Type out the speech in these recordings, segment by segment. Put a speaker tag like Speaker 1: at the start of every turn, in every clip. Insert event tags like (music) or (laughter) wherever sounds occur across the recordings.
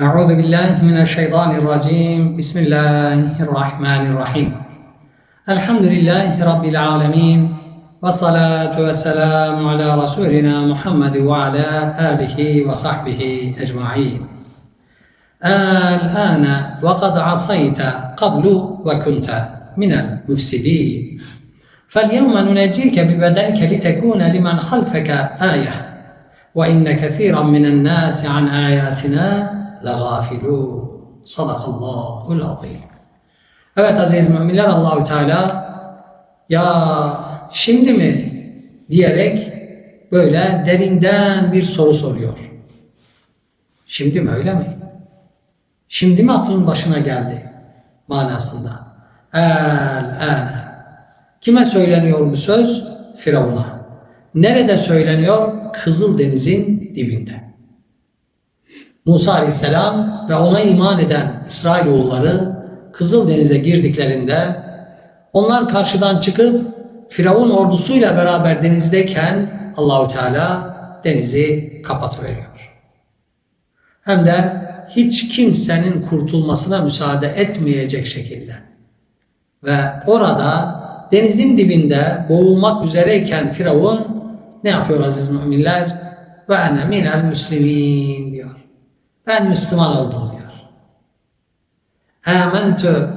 Speaker 1: أعوذ بالله من الشيطان الرجيم. بسم الله الرحمن الرحيم. الحمد لله رب العالمين والصلاة والسلام على رسولنا محمد وعلى آله وصحبه أجمعين. الآن وقد عصيت قبل وكنت من المفسدين. فاليوم ننجيك ببدنك لتكون لمن خلفك آية وإن كثيرا من الناس عن آياتنا legafilûn. Sadakallahul azim. Evet aziz müminler Allahü Teala ya şimdi mi diyerek böyle derinden bir soru soruyor. Şimdi mi öyle mi? Şimdi mi aklın başına geldi manasında? El ene. Kime söyleniyor bu söz? Firavun'a. Nerede söyleniyor? Kızıldeniz'in dibinde. Musa Aleyhisselam ve ona iman eden İsrailoğulları Kızıldeniz'e girdiklerinde onlar karşıdan çıkıp Firavun ordusuyla beraber denizdeyken Allahu Teala denizi kapatıveriyor. Hem de hiç kimsenin kurtulmasına müsaade etmeyecek şekilde. Ve orada denizin dibinde boğulmak üzereyken Firavun ne yapıyor aziz müminler? Ve ene minel müslimin diyor. Ben Müslüman oldum diyor. Âmentu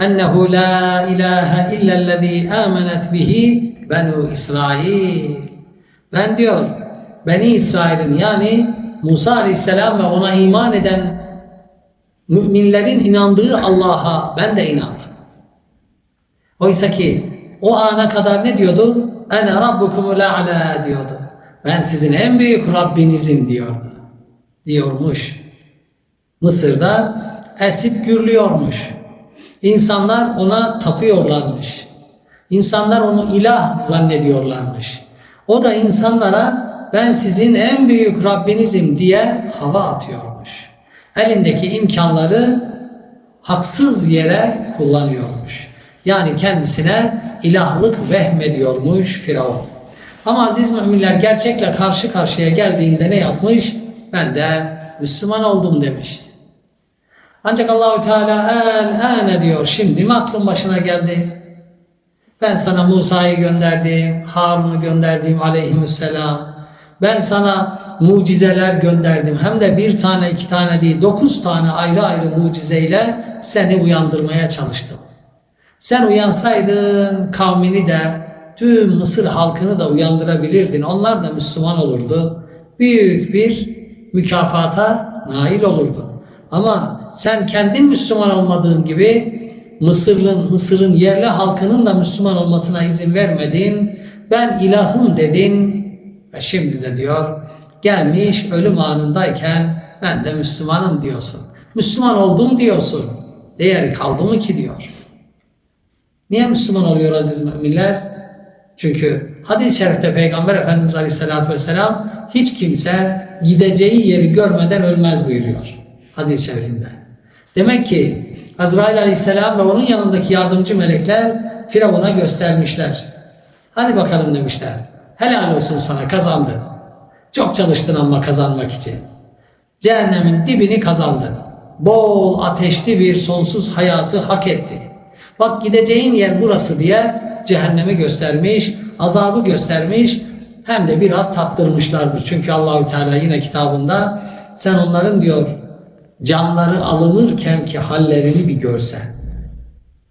Speaker 1: ennehu la ilahe illellezî âmenet bihi benu İsrail. Ben diyor Beni İsrail'in yani Musa Aleyhisselam ve ona iman eden müminlerin inandığı Allah'a ben de inandım. Oysa ki o ana kadar ne diyordu? Ene rabbukumul a'la diyordu. Ben sizin en büyük Rabbinizim diyordu. Diyormuş. Mısır'da esip gürlüyormuş. İnsanlar ona tapıyorlarmış. İnsanlar onu ilah zannediyorlarmış. O da insanlara ben sizin en büyük Rabbinizim diye hava atıyormuş. Elindeki imkanları haksız yere kullanıyormuş. Yani kendisine ilahlık vehmediyormuş Firavun. Ama aziz müminler gerçekle karşı karşıya geldiğinde ne yapmış? Ben de Müslüman oldum demiş. Ancak Allahü Teala el ane diyor. Şimdi mi aklın başına geldi? Ben sana Musa'yı gönderdim, Harun'u gönderdim aleyhisselam. Ben sana mucizeler gönderdim. Hem de bir tane, iki tane değil, dokuz tane ayrı ayrı mucizeyle seni uyandırmaya çalıştım. Sen uyansaydın kavmini de tüm Mısır halkını da uyandırabilirdin. Onlar da Müslüman olurdu. Büyük bir mükafata nail olurdun. Ama sen kendin Müslüman olmadığın gibi Mısır'ın Mısır'ın yerli halkının da Müslüman olmasına izin vermedin. Ben ilahım dedin. Ve şimdi de diyor gelmiş ölüm anındayken ben de Müslümanım diyorsun. Müslüman oldum diyorsun. Değeri kaldı mı ki diyor. Niye Müslüman oluyor aziz müminler? Çünkü hadis-i şerifte Peygamber Efendimiz Aleyhisselatü Vesselam hiç kimse gideceği yeri görmeden ölmez buyuruyor. Hadis-i şerifinde. Demek ki Azrail Aleyhisselam ve onun yanındaki yardımcı melekler Firavun'a göstermişler. Hadi bakalım demişler. Helal olsun sana kazandın. Çok çalıştın ama kazanmak için. Cehennemin dibini kazandın. Bol ateşli bir sonsuz hayatı hak ettin. Bak gideceğin yer burası diye cehennemi göstermiş, azabı göstermiş hem de biraz tattırmışlardır. Çünkü Allahü Teala yine kitabında sen onların diyor canları alınırken ki hallerini bir görsen.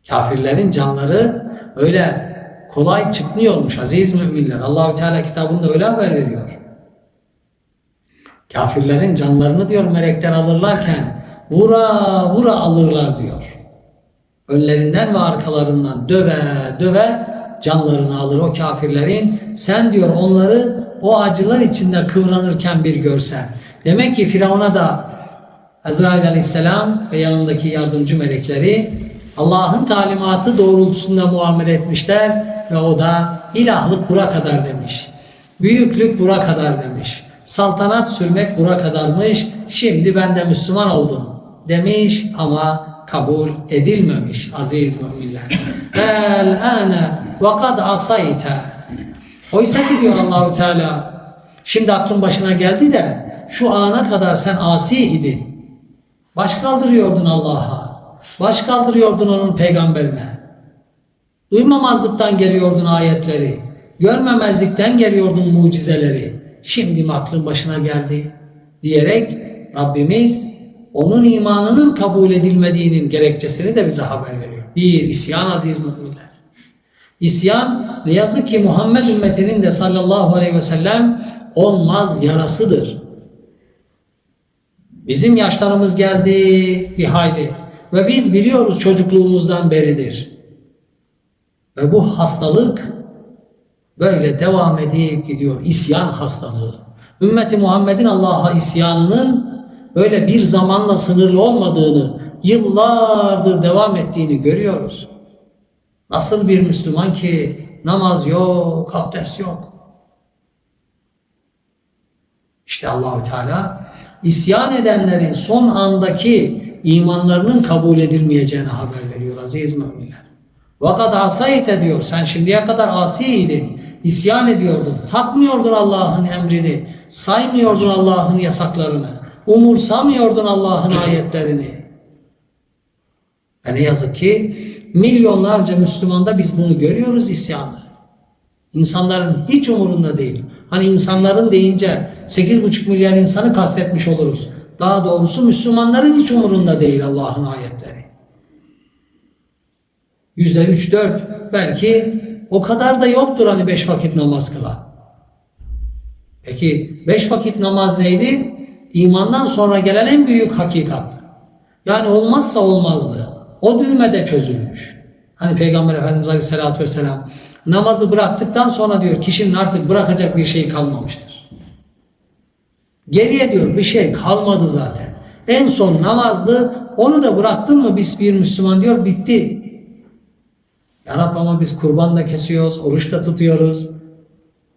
Speaker 1: Kafirlerin canları öyle kolay çıkmıyormuş aziz müminler. Allahü Teala kitabında öyle haber veriyor. Kafirlerin canlarını diyor melekler alırlarken vura vura alırlar diyor. Önlerinden ve arkalarından döve döve canlarını alır o kafirlerin. Sen diyor onları o acılar içinde kıvranırken bir görsen. Demek ki Firavun'a da Azrail aleyhisselam ve yanındaki yardımcı melekleri Allah'ın talimatı doğrultusunda muamele etmişler ve o da ilahlık bura kadar demiş. Büyüklük bura kadar demiş. Saltanat sürmek bura kadarmış. Şimdi ben de Müslüman oldum demiş ama kabul edilmemiş aziz müminler. El ane ve kad asayte. Oysa ki diyor Allahu Teala şimdi aklın başına geldi de şu ana kadar sen asi idin. Baş kaldırıyordun Allah'a. Baş kaldırıyordun onun peygamberine. Duymamazlıktan geliyordun ayetleri. Görmemezlikten geliyordun mucizeleri. Şimdi aklın başına geldi? Diyerek Rabbimiz onun imanının kabul edilmediğinin gerekçesini de bize haber veriyor. Bir, isyan aziz müminler. İsyan ne yazık ki Muhammed ümmetinin de sallallahu aleyhi ve sellem olmaz yarasıdır. Bizim yaşlarımız geldi bir hayli ve biz biliyoruz çocukluğumuzdan beridir. Ve bu hastalık böyle devam edip gidiyor. İsyan hastalığı. Ümmeti Muhammed'in Allah'a isyanının böyle bir zamanla sınırlı olmadığını, yıllardır devam ettiğini görüyoruz. Nasıl bir Müslüman ki namaz yok, abdest yok. İşte Allahü Teala isyan edenlerin son andaki imanlarının kabul edilmeyeceğini haber veriyor aziz müminler. Vakat asayte diyor. Sen şimdiye kadar asiydin. isyan ediyordun. Takmıyordun Allah'ın emrini. Saymıyordun Allah'ın yasaklarını. Umursamıyordun Allah'ın (coughs) ayetlerini. Ve ne yazık ki milyonlarca Müslümanda biz bunu görüyoruz isyanı. İnsanların hiç umurunda değil. Hani insanların deyince 8,5 milyar insanı kastetmiş oluruz. Daha doğrusu Müslümanların hiç umurunda değil Allah'ın ayetleri. Yüzde üç dört belki o kadar da yoktur hani beş vakit namaz kılan. Peki beş vakit namaz neydi? İmandan sonra gelen en büyük hakikattı. Yani olmazsa olmazdı. O düğme de çözülmüş. Hani Peygamber Efendimiz Aleyhisselatü Vesselam namazı bıraktıktan sonra diyor kişinin artık bırakacak bir şey kalmamıştır. Geriye diyor bir şey kalmadı zaten. En son namazdı onu da bıraktın mı biz bir Müslüman diyor bitti. Ya Rabbi ama biz kurban da kesiyoruz, oruç da tutuyoruz.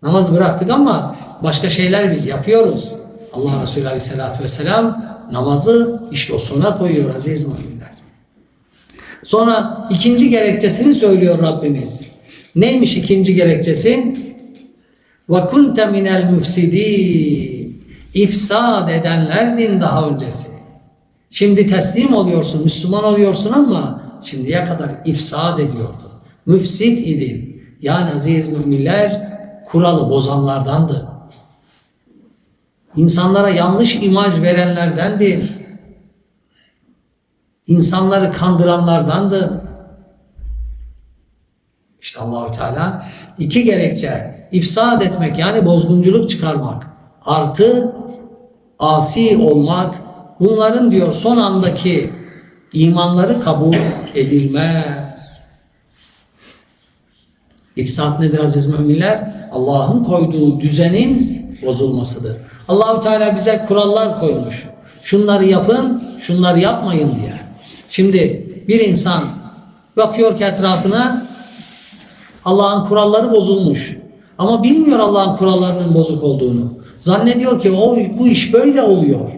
Speaker 1: Namaz bıraktık ama başka şeyler biz yapıyoruz. Allah Resulü Aleyhisselatü Vesselam namazı işte o sona koyuyor aziz müminler. Sonra ikinci gerekçesini söylüyor Rabbimiz. Neymiş ikinci gerekçesi? Kunte minel müfsidin. İfsad edenlerdin daha öncesi. Şimdi teslim oluyorsun, Müslüman oluyorsun ama şimdiye kadar ifsad ediyordun. Müfsit idin. Yani aziz müminler kuralı bozanlardandı. İnsanlara yanlış imaj verenlerdendi. İnsanları kandıranlardandı. İşte Allahü Teala iki gerekçe ifsad etmek yani bozgunculuk çıkarmak artı asi olmak bunların diyor son andaki imanları kabul edilmez. İfsat nedir aziz müminler? Allah'ın koyduğu düzenin bozulmasıdır. Allahü Teala bize kurallar koymuş. Şunları yapın, şunları yapmayın diye. Şimdi bir insan bakıyor ki etrafına Allah'ın kuralları bozulmuş. Ama bilmiyor Allah'ın kurallarının bozuk olduğunu. Zannediyor ki o bu iş böyle oluyor.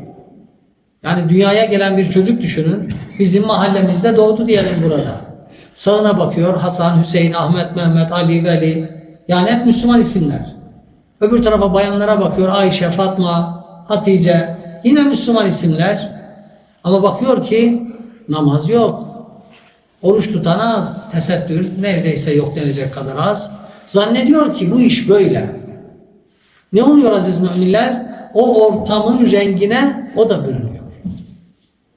Speaker 1: Yani dünyaya gelen bir çocuk düşünün. Bizim mahallemizde doğdu diyelim burada. Sağına bakıyor Hasan, Hüseyin, Ahmet, Mehmet, Ali, Veli. Yani hep Müslüman isimler. Öbür tarafa bayanlara bakıyor Ayşe, Fatma, Hatice. Yine Müslüman isimler. Ama bakıyor ki namaz yok. Oruç tutan az. Tesettür neredeyse yok denecek kadar az. Zannediyor ki bu iş böyle. Ne oluyor aziz müminler? O ortamın rengine o da bürünüyor.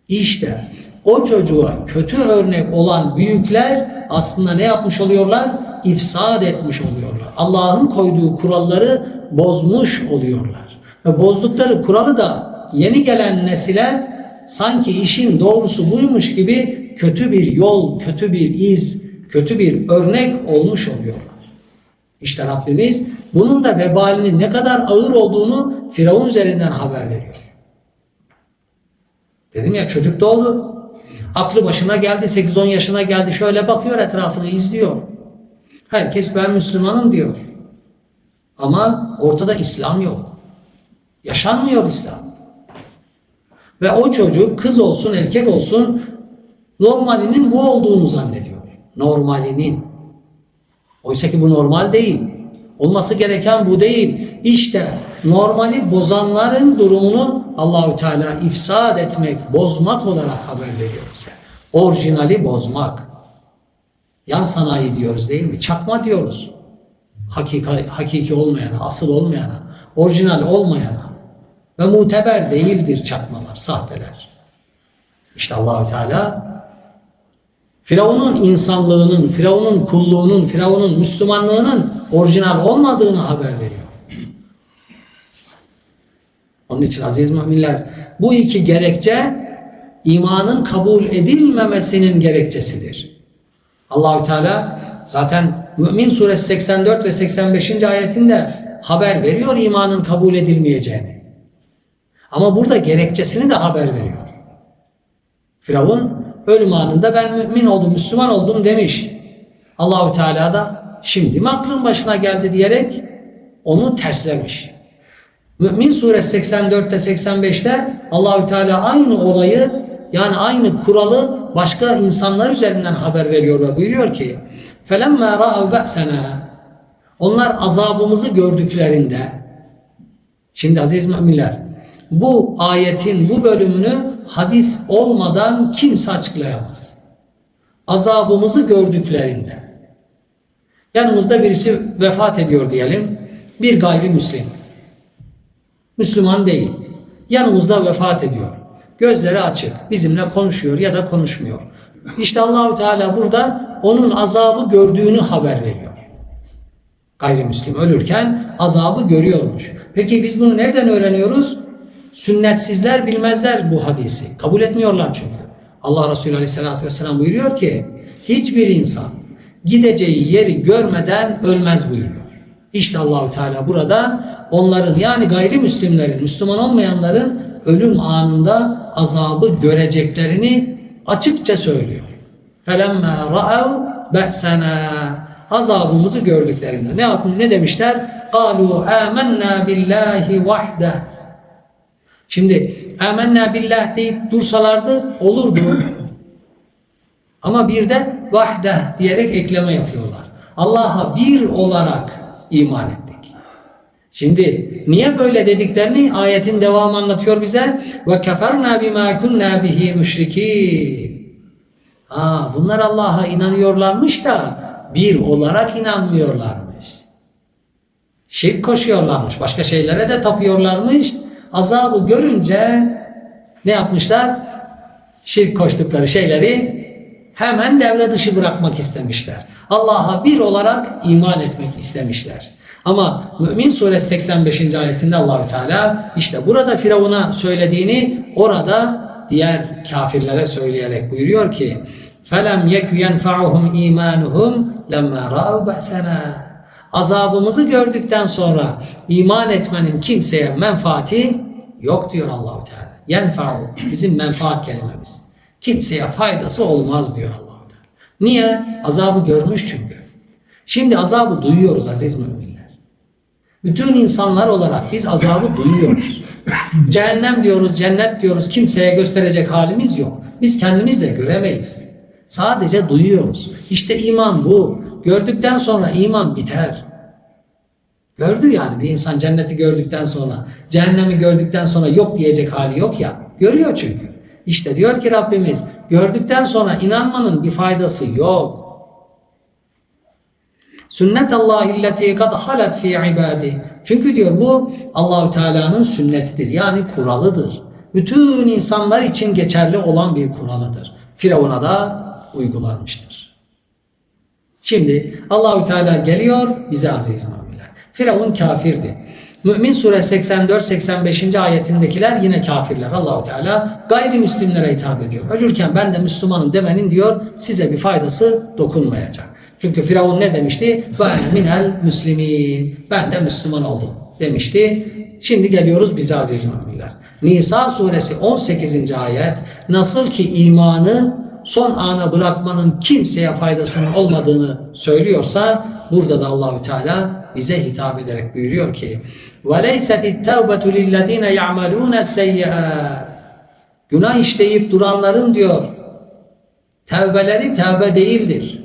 Speaker 1: İşte o çocuğa kötü örnek olan büyükler aslında ne yapmış oluyorlar? İfsad etmiş oluyorlar. Allah'ın koyduğu kuralları bozmuş oluyorlar. Ve bozdukları kuralı da yeni gelen nesile sanki işin doğrusu buymuş gibi kötü bir yol, kötü bir iz, kötü bir örnek olmuş oluyorlar. İşte Rabbimiz bunun da vebalinin ne kadar ağır olduğunu Firavun üzerinden haber veriyor. Dedim ya çocuk doğdu. Aklı başına geldi 8-10 yaşına geldi şöyle bakıyor etrafını izliyor. Herkes ben Müslümanım diyor. Ama ortada İslam yok. Yaşanmıyor İslam. Ve o çocuk kız olsun erkek olsun normalinin bu olduğunu zannediyor. Normalinin. Oysa ki bu normal değil. Olması gereken bu değil. İşte normali bozanların durumunu Allahü Teala ifsad etmek, bozmak olarak haber veriyor bize. Orijinali bozmak. Yan sanayi diyoruz değil mi? Çakma diyoruz. Hakika, hakiki olmayana, asıl olmayana, orijinal olmayana ve muteber değildir çakmalar, sahteler. İşte Allahü Teala Firavun'un insanlığının, Firavun'un kulluğunun, Firavun'un Müslümanlığının orijinal olmadığını haber veriyor. Onun için aziz müminler bu iki gerekçe imanın kabul edilmemesinin gerekçesidir. Allahü Teala zaten Mümin suresi 84 ve 85. ayetinde haber veriyor imanın kabul edilmeyeceğini. Ama burada gerekçesini de haber veriyor. Firavun ölüm anında ben mümin oldum, Müslüman oldum demiş. Allahü Teala da şimdi mi aklın başına geldi diyerek onu terslemiş. Mümin suresi 84'te 85'te Allahü Teala aynı olayı yani aynı kuralı başka insanlar üzerinden haber veriyor ve buyuruyor ki فَلَمَّا رَأَوْ بَأْسَنَا Onlar azabımızı gördüklerinde Şimdi aziz müminler bu ayetin bu bölümünü hadis olmadan kimse açıklayamaz. Azabımızı gördüklerinde yanımızda birisi vefat ediyor diyelim bir gayrimüslim Müslüman değil. Yanımızda vefat ediyor. Gözleri açık. Bizimle konuşuyor ya da konuşmuyor. İşte Allahu Teala burada onun azabı gördüğünü haber veriyor. Gayrimüslim ölürken azabı görüyormuş. Peki biz bunu nereden öğreniyoruz? Sünnetsizler bilmezler bu hadisi. Kabul etmiyorlar çünkü. Allah Resulü Aleyhisselatü Vesselam buyuruyor ki hiçbir insan gideceği yeri görmeden ölmez buyuruyor. İşte Allahu Teala burada onların yani gayrimüslimlerin, Müslüman olmayanların ölüm anında azabı göreceklerini açıkça söylüyor. فَلَمَّا رَأَوْ بَأْسَنَا Azabımızı gördüklerinde ne yapmış ne demişler? قَالُوا آمَنَّا بِاللّٰهِ وَحْدَهِ Şimdi amenna billah deyip dursalardı olurdu. Ama bir de vahde diyerek ekleme yapıyorlar. Allah'a bir olarak iman ettik. Şimdi niye böyle dediklerini ayetin devamı anlatıyor bize. Ve keferna bima kunna bihi müşrikin. Ha, bunlar Allah'a inanıyorlarmış da bir olarak inanmıyorlarmış. Şirk koşuyorlarmış. Başka şeylere de tapıyorlarmış. Azabı görünce ne yapmışlar? Şirk koştukları şeyleri hemen devre dışı bırakmak istemişler. Allah'a bir olarak iman etmek istemişler. Ama Mümin suresi 85. ayetinde Allahü Teala işte burada Firavun'a söylediğini orada diğer kafirlere söyleyerek buyuruyor ki Felem yekü yenfa'uhum imanuhum lemma ra'u ba'sana. Azabımızı gördükten sonra iman etmenin kimseye menfaati yok diyor Allahu Teala. Yenfa'u bizim menfaat kelimemiz. Kimseye faydası olmaz diyor Allahu Teala. Niye? Azabı görmüş çünkü. Şimdi azabı duyuyoruz aziz müminler. Bütün insanlar olarak biz azabı duyuyoruz. Cehennem diyoruz, cennet diyoruz. Kimseye gösterecek halimiz yok. Biz kendimiz de göremeyiz. Sadece duyuyoruz. İşte iman bu. Gördükten sonra iman biter. Gördü yani bir insan cenneti gördükten sonra, cehennemi gördükten sonra yok diyecek hali yok ya. Görüyor çünkü. İşte diyor ki Rabbimiz gördükten sonra inanmanın bir faydası yok. Sünnet Allah illeti kad halet fi ibadi. Çünkü diyor bu Allahü Teala'nın sünnetidir. Yani kuralıdır. Bütün insanlar için geçerli olan bir kuralıdır. Firavun'a da uygulanmıştır. Şimdi Allahü Teala geliyor bize aziz müminler. Firavun kafirdi. Mümin suresi 84-85. ayetindekiler yine kafirler. Allahu Teala gayrimüslimlere hitap ediyor. Ölürken ben de Müslümanım demenin diyor size bir faydası dokunmayacak. Çünkü Firavun ne demişti? Ben minel müslimin. Ben de Müslüman oldum demişti. Şimdi geliyoruz bize aziz müminler. Nisa suresi 18. ayet nasıl ki imanı son ana bırakmanın kimseye faydasının olmadığını söylüyorsa burada da Allahü Teala bize hitap ederek buyuruyor ki وَلَيْسَتِ التَّوْبَةُ لِلَّذ۪ينَ يَعْمَلُونَ السَّيِّئَاتِ Günah işleyip duranların diyor tevbeleri tevbe değildir.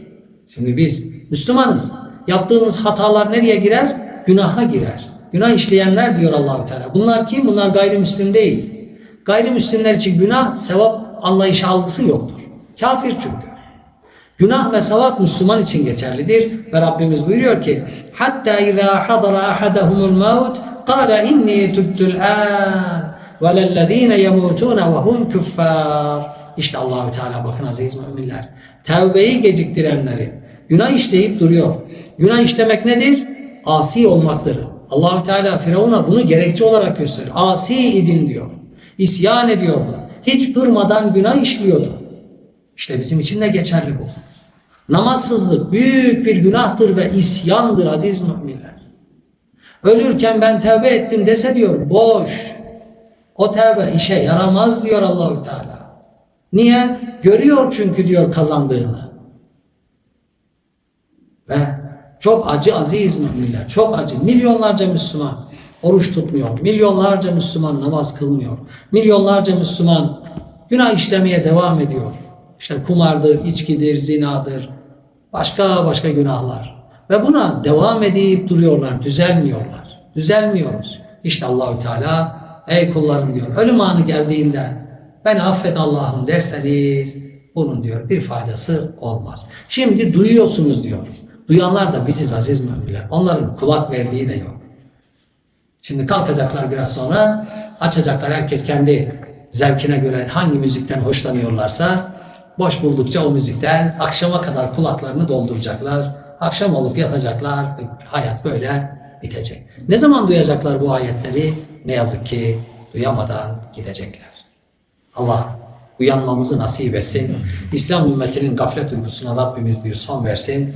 Speaker 1: Şimdi biz Müslümanız. Yaptığımız hatalar nereye girer? Günaha girer. Günah işleyenler diyor Allahü Teala. Bunlar kim? Bunlar gayrimüslim değil. Gayrimüslimler için günah, sevap anlayışı algısı yoktur. Kafir çünkü. Günah ve sevap Müslüman için geçerlidir ve Rabbimiz buyuruyor ki hatta izâ hadara ahadahumul maut qâle inni tübtül an ve lellezîne yemûtûne ve hum küffâr İşte Allahü Teala bakın aziz müminler. Tevbeyi geciktirenleri günah işleyip duruyor. Günah işlemek nedir? Asi olmaktır. Allahü Teala Firavun'a bunu gerekçe olarak gösteriyor. Asi idin diyor. İsyan ediyordu. Hiç durmadan günah işliyordu. İşte bizim için de geçerli bu. Namazsızlık büyük bir günahtır ve isyandır aziz müminler. Ölürken ben tevbe ettim dese diyor boş. O tevbe işe yaramaz diyor Allahü Teala. Niye? Görüyor çünkü diyor kazandığını. Ve çok acı aziz müminler. Çok acı. Milyonlarca Müslüman oruç tutmuyor. Milyonlarca Müslüman namaz kılmıyor. Milyonlarca Müslüman günah işlemeye devam ediyor. İşte kumardır, içkidir, zinadır, başka başka günahlar. Ve buna devam edip duruyorlar, düzelmiyorlar. Düzelmiyoruz. İşte Allahü Teala ey kullarım diyor. Ölüm anı geldiğinde beni affet Allah'ım derseniz bunun diyor bir faydası olmaz. Şimdi duyuyorsunuz diyor. Duyanlar da biziz aziz müminler. Onların kulak verdiği de yok. Şimdi kalkacaklar biraz sonra açacaklar herkes kendi zevkine göre hangi müzikten hoşlanıyorlarsa boş buldukça o müzikten akşama kadar kulaklarını dolduracaklar. Akşam olup yatacaklar hayat böyle bitecek. Ne zaman duyacaklar bu ayetleri? Ne yazık ki duyamadan gidecekler. Allah uyanmamızı nasip etsin. İslam ümmetinin gaflet uykusuna Rabbimiz bir son versin.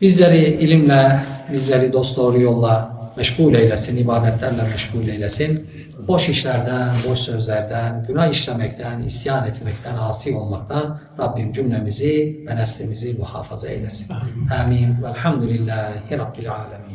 Speaker 1: Bizleri ilimle, bizleri dost doğru yolla meşgul eylesin, ibadetlerle meşgul eylesin. Boş işlerden, boş sözlerden, günah işlemekten, isyan etmekten, asi olmaktan Rabbim cümlemizi ve neslimizi muhafaza eylesin. Amin. Velhamdülillahi Rabbil alemin.